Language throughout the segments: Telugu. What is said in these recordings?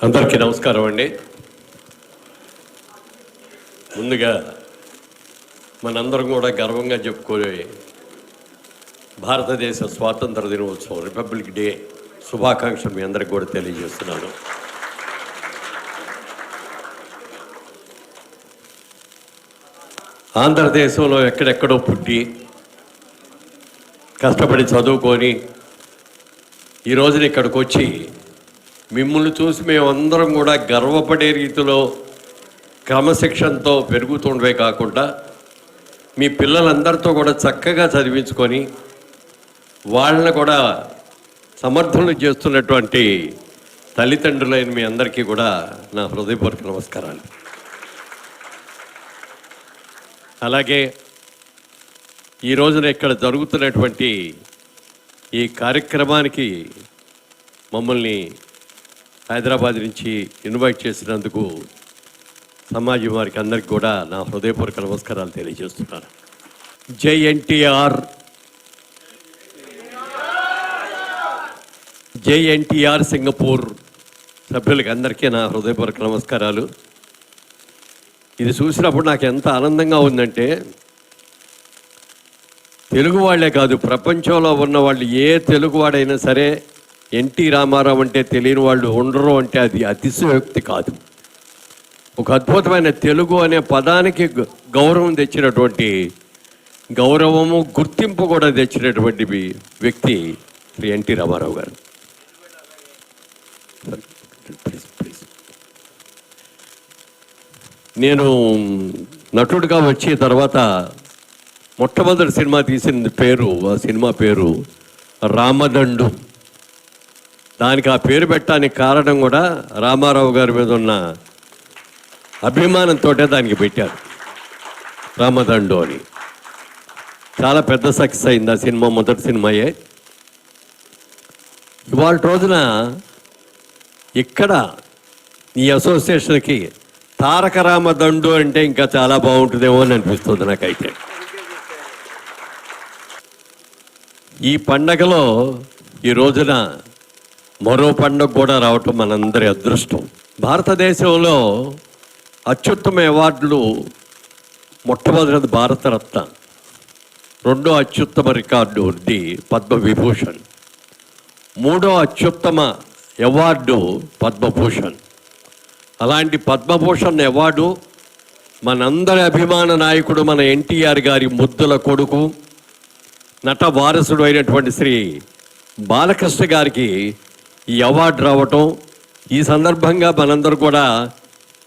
అందరికీ నమస్కారం అండి. ముందుగా మనందరం కూడా గర్వంగా చెప్పుకునే భారతదేశ స్వాతంత్ర దినోత్సవం రిపబ్లిక్ డే శుభాకాంక్షలు మీ అందరికి కూడా తెలియజేస్తున్నాను. ఆంధ్రదేశంలో ఎక్కడెక్కడో పుట్టి కష్టపడి చదువుకొని ఈ రోజున ఇక్కడికి వచ్చి మిమ్మల్ని చూసి మేమందరం కూడా గర్వపడే రీతిలో క్రమశిక్షణతో పెరుగుతుండవే కాకుండా మీ పిల్లలందరితో కూడా చక్కగా చదివించుకొని వాళ్ళని కూడా సమర్థనలు చేస్తున్నటువంటి తల్లిదండ్రులైన మీ అందరికీ కూడా నా హృదయపూర్వక నమస్కారాలు. అలాగే ఈ రోజున ఇక్కడ జరుగుతున్నటువంటి ఈ కార్యక్రమానికి మమ్మల్ని హైదరాబాద్ నుంచి ఇన్వైట్ చేసినందుకు సమాజం వారికి అందరికి కూడా నా హృదయపూర్వక నమస్కారాలు తెలియజేస్తున్నాను. జై ఎన్టీఆర్! జై ఎన్టీఆర్ సింగపూర్ సభ్యులకి అందరికీ నా హృదయపూర్వక నమస్కారాలు. ఇది చూసినప్పుడు నాకు ఎంత ఆనందంగా ఉందంటే తెలుగు వాళ్ళే కాదు ప్రపంచంలో ఉన్న వాళ్ళు ఏ తెలుగువాడైనా సరే ఎన్టీ రామారావు అంటే తెలియని వాళ్ళు ఉండరు అంటే అది అతిశయోక్తి కాదు. ఒక అద్భుతమైన తెలుగు అనే పదానికి గౌరవం తెచ్చినటువంటి గౌరవము గుర్తింపు కూడా తెచ్చినటువంటి వ్యక్తి శ్రీ ఎన్టీ రామారావు గారు. నేను నటుడిగా వచ్చిన తర్వాత మొట్టమొదటి సినిమా తీసిన పేరు ఆ సినిమా పేరు రామదండు. దానికి ఆ పేరు పెట్టడానికి కారణం కూడా రామారావు గారి మీద ఉన్న అభిమానంతో దానికి పెట్టారు. రామదండు అని చాలా పెద్ద సక్సెస్ అయింది ఆ సినిమా మొదటి సినిమాయే. ఇవాళ రోజున ఇక్కడ ఈ అసోసియేషన్కి తారక రామదండు అంటే ఇంకా చాలా బాగుంటుందేమో అని అనిపిస్తుంది నాకైతే. ఈ పండగలో ఈ రోజున మరో పండుగ కూడా రావటం మనందరి అదృష్టం. భారతదేశంలో అత్యుత్తమ అవార్డులు మొట్టమొదటిది భారతరత్న. రెండో అత్యుత్తమ రికార్డు ది పద్మవిభూషణ్. మూడో అత్యుత్తమ అవార్డు పద్మభూషణ్. అలాంటి పద్మభూషణ్ అవార్డు మనందరి అభిమాన నాయకుడు మన ఎన్టీఆర్ గారి ముద్దుల కొడుకు నట వారసుడు అయినటువంటి శ్రీ బాలకృష్ణ గారికి ఈ అవార్డు రావటం ఈ సందర్భంగా మనందరూ కూడా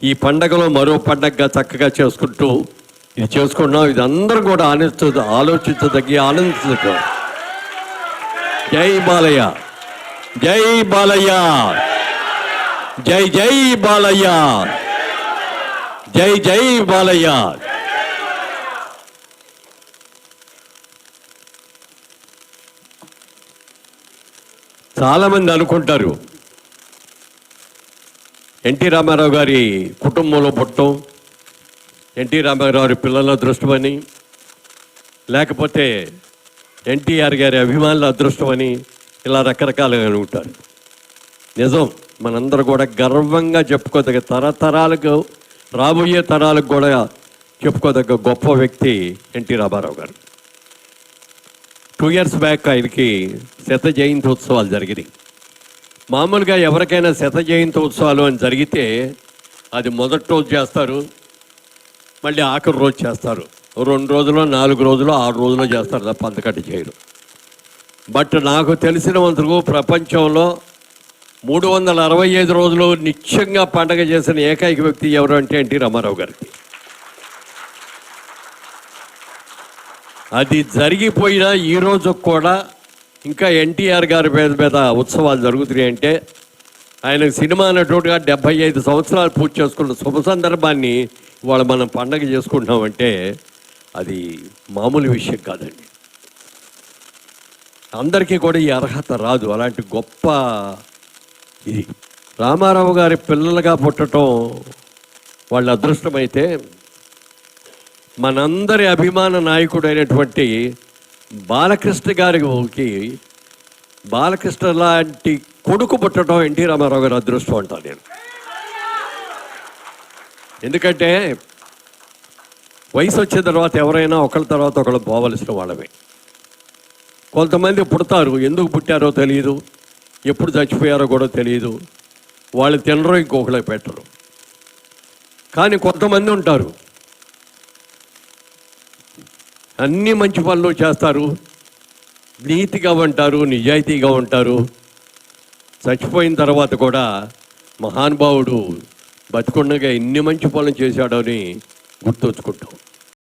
ఈ పండగలో మరో పండగగా చక్కగా చేసుకుంటూ ఇది చేసుకుంటున్నాం. ఇది అందరూ కూడా ఆనిస్తూ ఆలోచించదగ్గి ఆనందించదగ్గ జై బాలయ్య జై బాలయ్య జై జై బాలయ్య జై జై బాలయ్య. చాలామంది అనుకుంటారు. ఎన్టీ రామారావు గారి కుటుంబంలో పుట్టం ఎన్టీ రామారావు గారి పిల్లల అదృష్టమని లేకపోతే ఎన్టీఆర్ గారి అభిమానుల అదృష్టమని ఇలా రకరకాలుగా అనుకుంటారు నిజం మనందరూ కూడా గర్వంగా చెప్పుకోదగ్గ తరతరాలకు రాబోయే తరాలకు కూడా చెప్పుకోదగ్గ గొప్ప వ్యక్తి ఎన్టీ రామారావు గారు. టూ ఇయర్స్ బ్యాక్ ఆయనకి శత జయంతి ఉత్సవాలు జరిగినాయి. మామూలుగా ఎవరికైనా శత జయంతి ఉత్సవాలు అని జరిగితే అది మొదటి రోజు చేస్తారు మళ్ళీ ఆఖరి రోజు చేస్తారు. రెండు రోజులు నాలుగు రోజులు ఆరు రోజులు చేస్తారు తప్ప అంతకట్టు చేయరు. బట్ నాకు తెలిసినంతకు ప్రపంచంలో మూడు వందల అరవై ఐదు రోజులు నిత్యంగా పండగ చేసిన ఏకైక వ్యక్తి ఎవరు అంటే ఎన్టీ రామారావు గారికి. అది జరిగిపోయినా ఈ కూడా ఇంకా ఎన్టీఆర్ గారి మీద మీద ఉత్సవాలు జరుగుతున్నాయి అంటే ఆయన సినిమా నటుడుగా డెబ్బై ఐదు సంవత్సరాలు పూర్తి చేసుకున్న శుభ సందర్భాన్ని ఇవాళ మనం పండగ చేసుకుంటున్నామంటే అది మామూలు విషయం కాదండి. అందరికీ కూడా ఈ అర్హత రాదు. అలాంటి గొప్ప ఇది. రామారావు గారి పిల్లలుగా పుట్టడం వాళ్ళ అదృష్టమైతే మనందరి అభిమాన నాయకుడైనటువంటి బాలకృష్ణ గారికి బాలకృష్ణ లాంటి కొడుకు పుట్టడం ఎన్టీ రామారావు గారు అదృష్టం అంటాను నేను. ఎందుకంటే వయసు వచ్చిన తర్వాత ఎవరైనా ఒకళ్ళ తర్వాత ఒకళ్ళు పోవలసిన వాళ్ళమే. కొంతమంది పుడతారు ఎందుకు పుట్టారో తెలియదు ఎప్పుడు చచ్చిపోయారో కూడా తెలియదు వాళ్ళు తినరు ఇంకొకళ్ళకి పెట్టరు. కానీ కొంతమంది ఉంటారు అన్ని మంచి పనులు చేస్తారు. నీతిగా ఉంటారు నిజాయితీగా ఉంటారు. చచ్చిపోయిన తర్వాత కూడా మహానుభావుడు బతికుండగా ఎన్ని మంచి పనులు చేశాడని గుర్తుంచుకుంటాం